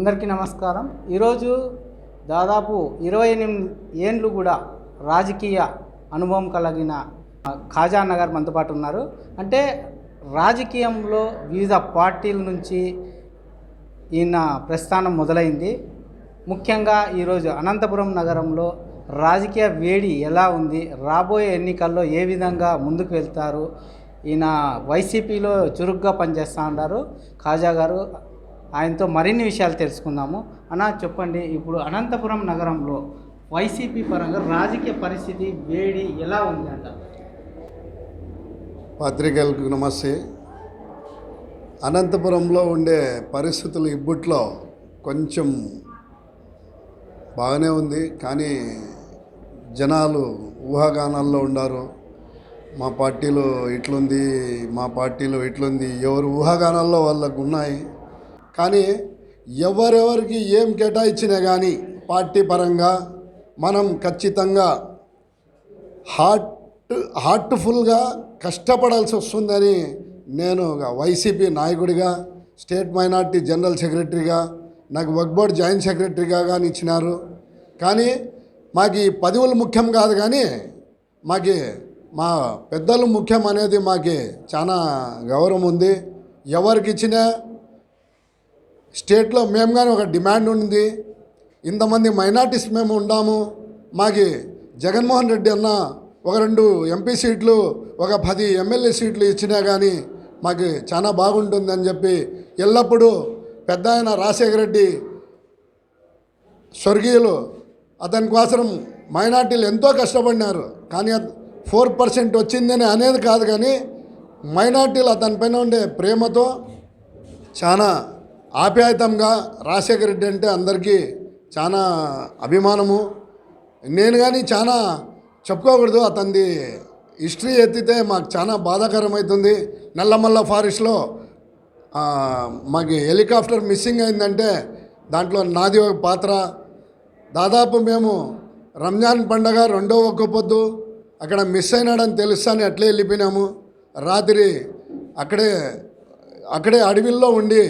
అందరికీ నమస్కారం. ఈరోజు దాదాపు ఇరవై ఎనిమిది ఏండ్లు కూడా రాజకీయ అనుభవం కలిగిన ఖాజా నగర్ మనతో పాటు ఉన్నారు. అంటే రాజకీయంలో వివిధ పార్టీల నుంచి ఈయన ప్రస్థానం మొదలైంది. ముఖ్యంగా ఈరోజు అనంతపురం నగరంలో రాజకీయ వేడి ఎలా ఉంది రాబోయే ఎన్నికల్లో ఏ విధంగా ముందుకు వెళ్తారు ఈయన వైసీపీలో చురుగ్గా పనిచేస్తూ ఉన్నారు ఖాజా గారు. ఆయనతో మరిన్ని విషయాలు తెలుసుకుందాము. అన్న చెప్పండి ఇప్పుడు అనంతపురం నగరంలో వైసీపీ పరంగా రాజకీయ పరిస్థితి వేడి ఎలా ఉంది అంట? పత్రికలకు నమస్తే. అనంతపురంలో ఉండే పరిస్థితులు ఇబ్బుట్లో కొంచెం బాగానే ఉంది. కానీ జనాలు ఊహాగానాల్లో ఉన్నారు. మా పార్టీలో ఇట్లుంది మా పార్టీలో ఇట్లుంది ఎవరు ఊహాగానాల్లో వాళ్ళకు ఉన్నాయి. కానీ ఎవరెవరికి ఏం కేటాయించినా కానీ పార్టీ పరంగా మనం ఖచ్చితంగా హార్ట్ హార్ట్ఫుల్గా కష్టపడాల్సి వస్తుందని నేను వైసీపీ నాయకుడిగా స్టేట్ మైనార్టీ జనరల్ సెక్రటరీగా నాకు వర్క్ బోర్డ్ జాయింట్ సెక్రటరీగా కానీ ఇచ్చినారు. కానీ మాకు ఈ పదవులు ముఖ్యం కాదు కానీ మాకు మా పెద్దలు ముఖ్యం అనేది మాకు చాలా గౌరవం ఉంది. ఎవరికి ఇచ్చినా స్టేట్లో మేము కానీ ఒక డిమాండ్ ఉంది ఇంతమంది మైనార్టీస్ మేము ఉండాము. మాకి జగన్మోహన్ రెడ్డి అన్న ఒక రెండు ఎంపీ సీట్లు ఒక పది ఎమ్మెల్యే సీట్లు ఇచ్చినా కానీ మాకు చాలా బాగుంటుందని చెప్పి ఎల్లప్పుడూ పెద్ద ఆయన రాజశేఖర రెడ్డి స్వర్గీయులు. అతని కోసం మైనార్టీలు ఎంతో కష్టపడినారు. కానీ ఫోర్ పర్సెంట్ వచ్చిందని అనేది కాదు కానీ మైనార్టీలు అతని పైన ఉండే ప్రేమతో చాలా ఆప్యాయతంగా రాజశేఖర రెడ్డి అంటే అందరికీ చాలా అభిమానము. నేను కానీ చాలా చెప్పుకోకూడదు అతనిది హిస్టరీ ఎత్తితే మాకు చాలా బాధాకరమవుతుంది నల్లమల్ల ఫారెస్ట్లో మాకు హెలికాప్టర్ మిస్సింగ్ అయిందంటే దాంట్లో నాది ఒక పాత్ర. దాదాపు మేము రంజాన్ పండగ రెండో ఒక్క పొద్దు అక్కడ మిస్ అయినాడని తెలుస్తాను అట్లే వెళ్ళిపోయినాము. రాత్రి అక్కడే అక్కడే అడవిల్లో ఉండి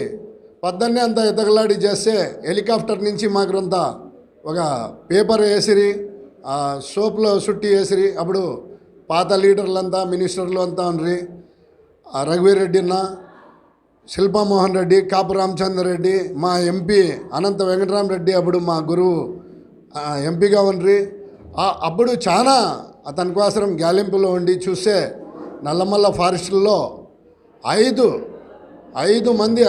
పొద్దున్నే అంతా ఎతగలాడి చేస్తే హెలికాప్టర్ నుంచి మాకు ఒక పేపర్ వేసిరి ఆ సోప్లో చుట్టి వేసిరి అప్పుడు పాత లీడర్లంతా మినిస్టర్లు అంతా ఉండ్రి. ఆ రఘువీర్ అన్న శిల్పామోహన్ రెడ్డి కాపు రామచంద్ర రెడ్డి మా ఎంపీ అనంత వెంకటరామరెడ్డి అప్పుడు మా గురువు ఎంపీగా ఉండ్రి. అప్పుడు చాలా అతని కోసం గ్యాలింపులో ఉండి చూస్తే నల్లమల్ల ఫారెస్ట్లో ఐదు ఐదు మంది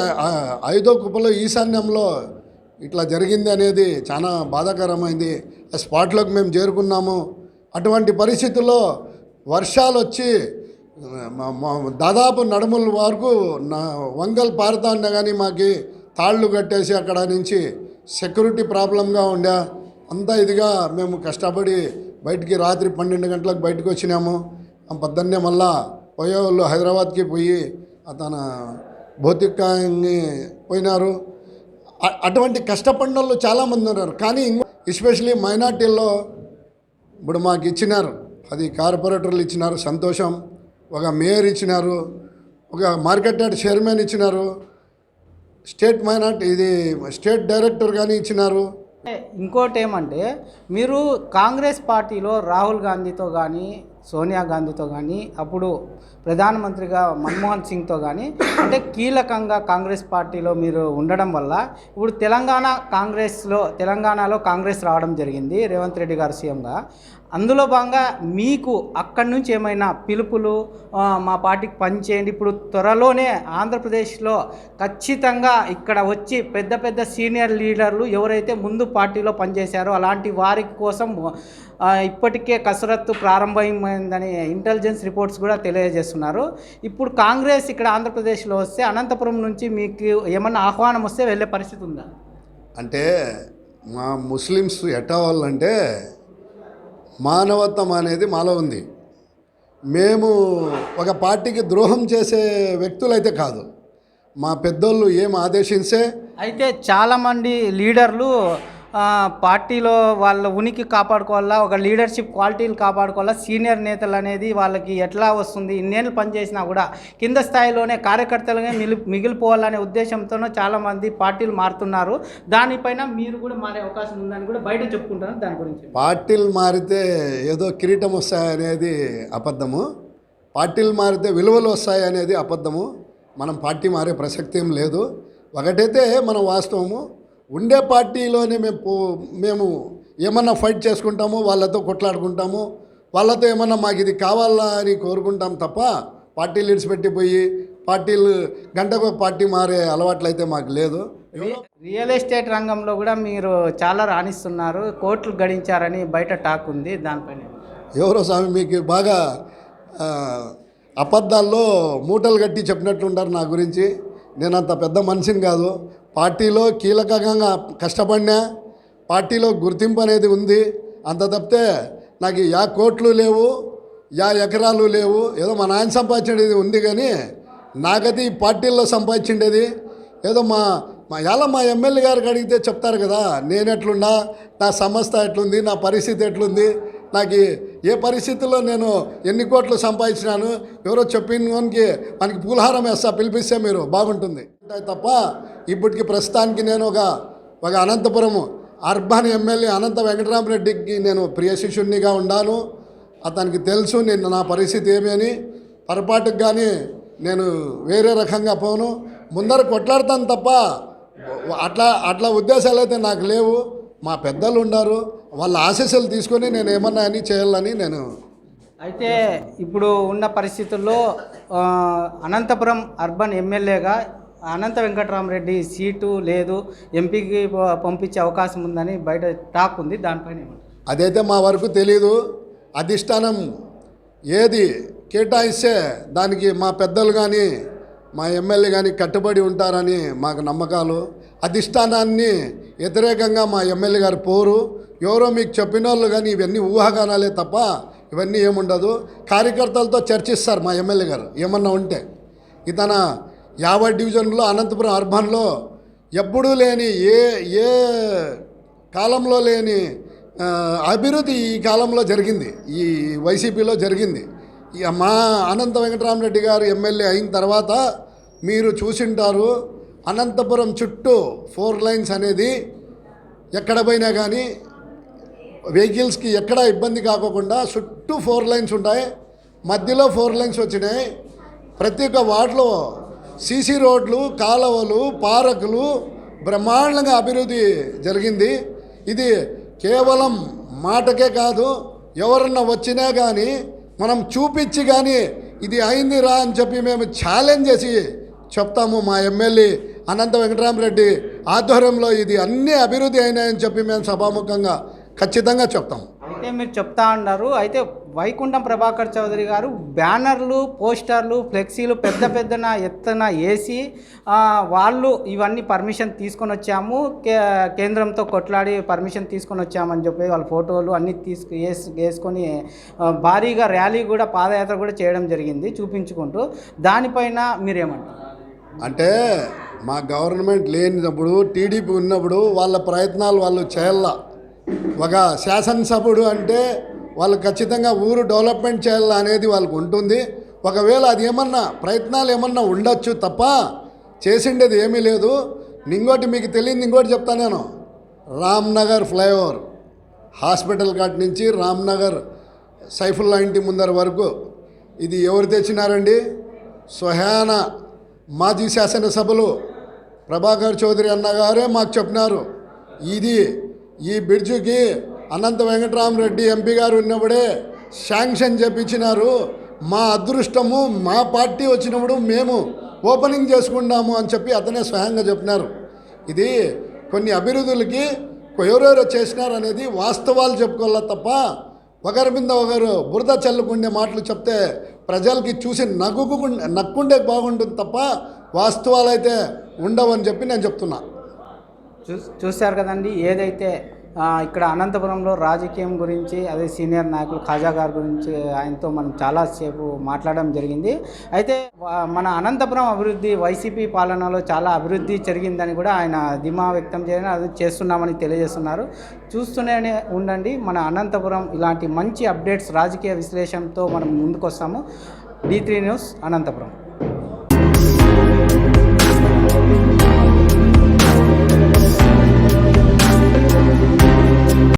ఐదో కుప్పలో ఈశాన్యంలో ఇట్లా జరిగింది అనేది చాలా బాధాకరమైంది. ఆ స్పాట్లోకి మేము చేరుకున్నాము. అటువంటి పరిస్థితుల్లో వర్షాలు వచ్చి దాదాపు నడుముల వరకు వంగల్ పారుతా కానీ మాకు తాళ్ళు కట్టేసి అక్కడ నుంచి సెక్యూరిటీ ప్రాబ్లంగా ఉండే అంతా ఇదిగా మేము కష్టపడి బయటికి రాత్రి పన్నెండు గంటలకు బయటకు వచ్చినాము. పొద్దున్నే మళ్ళా పోయేవాళ్ళు హైదరాబాద్కి పోయి అతను భౌతికాన్ని పోయినారు. అటువంటి కష్టపడినోళ్ళు చాలామంది ఉన్నారు. కానీ ఎస్పెషలీ మైనార్టీల్లో ఇప్పుడు మాకు ఇచ్చినారు. అది కార్పొరేటర్లు ఇచ్చినారు సంతోషం. ఒక మేయర్ ఇచ్చినారు. ఒక మార్కెట్ యార్డ్ చైర్మన్ ఇచ్చినారు. స్టేట్ మైనార్టీ ఇది స్టేట్ డైరెక్టర్ కానీ ఇచ్చినారు. ఇంకోటి ఏమంటే మీరు కాంగ్రెస్ పార్టీలో రాహుల్ గాంధీతో కానీ సోనియా గాంధీతో కానీ అప్పుడు ప్రధానమంత్రిగా మన్మోహన్ సింగ్తో కానీ అంటే కీలకంగా కాంగ్రెస్ పార్టీలో మీరు ఉండడం వల్ల ఇప్పుడు తెలంగాణ కాంగ్రెస్లో తెలంగాణలో కాంగ్రెస్ రావడం జరిగింది రేవంత్ రెడ్డి గారు సీఎంగా. అందులో భాగంగా మీకు అక్కడి నుంచి ఏమైనా పిలుపులు మా పార్టీకి పనిచేయండి ఇప్పుడు త్వరలోనే ఆంధ్రప్రదేశ్లో ఖచ్చితంగా ఇక్కడ వచ్చి పెద్ద పెద్ద సీనియర్ లీడర్లు ఎవరైతే ముందు పార్టీలో పనిచేశారో అలాంటి వారి కోసం ఇప్పటికే కసరత్తు ప్రారంభమైందని ఇంటెలిజెన్స్ రిపోర్ట్స్ కూడా తెలియజేస్తున్నారు ఇప్పుడు కాంగ్రెస్ ఇక్కడ ఆంధ్రప్రదేశ్లో వస్తే అనంతపురం నుంచి మీకు ఏమన్నా ఆహ్వానం వస్తే వెళ్ళే పరిస్థితి ఉందా? అంటే మా ముస్లిమ్స్ ఎట్టా వాళ్ళంటే మానవత్వం అనేది మాలో ఉంది. మేము ఒక పార్టీకి ద్రోహం చేసే వ్యక్తులైతే కాదు. మా పెద్దోళ్ళు ఏం ఆదేశించే అయితే చాలామంది లీడర్లు పార్టీలో వాళ్ళ ఉనికి కాపాడుకోవాలా ఒక లీడర్షిప్ క్వాలిటీలు కాపాడుకోవాలా సీనియర్ నేతలు అనేది వాళ్ళకి ఎట్లా వస్తుంది ఇన్నేళ్ళు పనిచేసినా కూడా కింద స్థాయిలోనే కార్యకర్తలుగా మిలి మిగిలిపోవాలనే ఉద్దేశంతోనూ చాలామంది పార్టీలు మారుతున్నారు. దానిపైన మీరు కూడా మారే అవకాశం ఉందని కూడా బయట చెప్పుకుంటున్నారు దాని గురించి. పార్టీలు మారితే ఏదో కిరీటం వస్తాయనేది అబద్ధము. పార్టీలు మారితే విలువలు వస్తాయి అనేది అబద్ధము. మనం పార్టీ మారే ప్రసక్తి ఏం లేదు. ఒకటైతే మనం వాస్తవము. ఉండే పార్టీలోనే మేము మేము ఏమన్నా ఫైట్ చేసుకుంటాము వాళ్ళతో కొట్లాడుకుంటాము వాళ్ళతో ఏమన్నా మాకు ఇది కావాలా అని కోరుకుంటాం తప్ప పార్టీలు ఇడిచిపెట్టిపోయి పార్టీలు గంటకు పార్టీ మారే అలవాట్లు అయితే మాకు లేదు. రియల్ ఎస్టేట్ రంగంలో కూడా మీరు చాలా రాణిస్తున్నారు. కోట్లు గడించారని బయట టాక్ ఉంది. దానిపైన ఎవరో స్వామి మీకు బాగా అబద్ధాల్లో మూటలు కట్టి చెప్పినట్లుంటారు నా గురించి. నేను అంత పెద్ద మనిషిని కాదు. పార్టీలో కీలకంగా కష్టపడినా పార్టీలో గుర్తింపు అనేది ఉంది. అంత తప్పితే నాకు యా కోట్లు లేవు యా ఎకరాలు లేవు ఏదో మా నాయన సంపాదించేది ఉంది కానీ నాకైతే ఈ పార్టీల్లో సంపాదించిండేది. ఏదో మా మా ఎలా మా ఎమ్మెల్యే గారికి అడిగితే చెప్తారు కదా నేను ఎట్లున్నా నా సంస్థ ఎట్లుంది నా పరిస్థితి ఎట్లుంది? నాకు ఏ పరిస్థితుల్లో నేను ఎన్ని కోట్లు సంపాదించినాను? ఎవరో చెప్పిన మనకి పూలహారం వేస్తా పిలిపిస్తే మీరు బాగుంటుంది. ఉంటాయి తప్ప ఇప్పటికి ప్రస్తుతానికి నేను ఒక ఒక అనంతపురం అర్బన్ ఎమ్మెల్యే అనంత వెంకటరామరెడ్డికి నేను ప్రియ శిష్యుడినిగా ఉన్నాను అతనికి తెలుసు నేను నా పరిస్థితి ఏమి అని. పొరపాటుకు కానీ నేను వేరే రకంగా పోను. ముందర కొట్లాడతాను తప్ప అట్లా అట్లా ఉద్దేశాలు అయితే నాకు లేవు. మా పెద్దలు ఉన్నారు. వాళ్ళ ఆశీస్సులు తీసుకొని నేను ఏమన్నా అని చేయాలని నేను అయితే ఇప్పుడు ఉన్న పరిస్థితుల్లో అనంతపురం అర్బన్ ఎమ్మెల్యేగా అనంత వెంకటరామరెడ్డి సీటు లేదు ఎంపీకి పంపించే అవకాశం ఉందని బయట టాక్ ఉంది దానిపైన అదైతే మా వరకు తెలియదు అధిష్టానం ఏది కేటాయిస్తే దానికి మా పెద్దలు కానీ మా ఎమ్మెల్యే కానీ కట్టుబడి ఉంటారని మాకు నమ్మకాలు. అధిష్టానాన్ని వ్యతిరేకంగా మా ఎమ్మెల్యే గారు పోరు. ఎవరో మీకు చెప్పిన వాళ్ళు కానీ ఇవన్నీ ఊహాగానాలే తప్ప ఇవన్నీ ఏముండదు. కార్యకర్తలతో చర్చిస్తారు మా ఎమ్మెల్యే గారు ఏమన్నా ఉంటే. ఇతన యాభై డివిజన్లో అనంతపురం అర్బన్లో ఎప్పుడూ లేని ఏ ఏ కాలంలో లేని అభివృద్ధి ఈ కాలంలో జరిగింది. ఈ వైసీపీలో జరిగింది. ఇక మా అనంత వెంకటరామరెడ్డి గారు ఎమ్మెల్యే అయిన తర్వాత మీరు చూసింటారు అనంతపురం చుట్టూ ఫోర్ లైన్స్ అనేది ఎక్కడ పోయినా కానీ వెహికల్స్కి ఎక్కడ ఇబ్బంది కాకోకుండా చుట్టూ ఫోర్ లైన్స్ ఉంటాయి. మధ్యలో ఫోర్ లైన్స్ వచ్చినాయి. ప్రతి ఒక్క వార్డులో సీసీ రోడ్లు కాలువలు పార్కులు బ్రహ్మాండంగా అభివృద్ధి జరిగింది. ఇది కేవలం మాటకే కాదు ఎవరన్నా వచ్చినా కానీ మనం చూపించి కానీ ఇది అయింది రా అని చెప్పి మేము ఛాలెంజ్ చేసి చెప్తాము మా ఎమ్మెల్యే అనంత వెంకటరామరెడ్డి ఆధ్వర్యంలో ఇది అన్ని అభివృద్ధి అయినాయని చెప్పి మేము సభాముఖంగా ఖచ్చితంగా చెప్తాం అయితే మీరు చెప్తా ఉన్నారు అయితే వైకుంఠం ప్రభాకర్ చౌదరి గారు బ్యానర్లు పోస్టర్లు ఫ్లెక్సీలు పెద్ద పెద్దన ఎత్తున వేసి వాళ్ళు ఇవన్నీ పర్మిషన్ తీసుకొని వచ్చాము. కే కేంద్రంతో కొట్లాడి పర్మిషన్ తీసుకొని వచ్చామని చెప్పి వాళ్ళ ఫోటోలు అన్నీ తీసుకు వేసుకొని భారీగా ర్యాలీ కూడా పాదయాత్ర కూడా చేయడం జరిగింది చూపించుకుంటూ. దానిపైన మీరేమంటారు? అంటే మా గవర్నమెంట్ లేనినప్పుడు టీడీపీ ఉన్నప్పుడు వాళ్ళ ప్రయత్నాలు వాళ్ళు చేయాల ఒక శాసనసభ్యుడు అంటే వాళ్ళు ఖచ్చితంగా ఊరు డెవలప్మెంట్ చేయాలి అనేది వాళ్ళకు ఉంటుంది. ఒకవేళ అది ఏమన్నా ప్రయత్నాలు ఏమన్నా ఉండొచ్చు తప్ప చేసిండేది ఏమీ లేదు. ఇంకోటి మీకు తెలియదు ఇంకోటి చెప్తా నేను. రామ్నగర్ ఫ్లైఓవర్ హాస్పిటల్ కాటి నుంచి రామ్నగర్ సైఫుల్లా ఇంటి ముందర వరకు ఇది ఎవరు తెచ్చినారండి? స్వయాన మాజీ శాసనసభలు ప్రభాకర్ చౌదరి అన్నగారే మాకు చెప్పినారు. ఇది ఈ బ్రిడ్జికి అనంత వెంకటరామరెడ్డి ఎంపీ గారు ఉన్నప్పుడే శాంక్షన్ చేపించినారు. మా అదృష్టము మా పార్టీ వచ్చినప్పుడు మేము ఓపెనింగ్ చేసుకుంటాము అని చెప్పి అతనే స్వయంగా చెప్పినారు. ఇది కొన్ని అభివృద్ధులకి ఎవరెవరో చేసినారు అనేది వాస్తవాలు చెప్పుకోవాలి తప్ప ఒకరి మీద ఒకరు బురద చల్లుకుండే మాటలు చెప్తే ప్రజలకి చూసి నగ్గుకు నక్కుండే బాగుంటుంది తప్ప వాస్తవాలు అయితే ఉండవని చెప్పి నేను చెప్తున్నా. చూ చూశారు కదండి. ఏదైతే ఇక్కడ అనంతపురంలో రాజకీయం గురించి అదే సీనియర్ నాయకులు ఖాజా గారి గురించి ఆయనతో మనం చాలాసేపు మాట్లాడడం జరిగింది. అయితే మన అనంతపురం అభివృద్ధి వైసీపీ పాలనలో చాలా అభివృద్ధి జరిగిందని కూడా ఆయన ధీమా వ్యక్తం చేయడం అది చేస్తున్నామని తెలియజేస్తున్నారు. చూస్తూనే ఉండండి మన అనంతపురం ఇలాంటి మంచి అప్డేట్స్ రాజకీయ విశ్లేషణతో మనం ముందుకొస్తాము. D three news Anantapuram.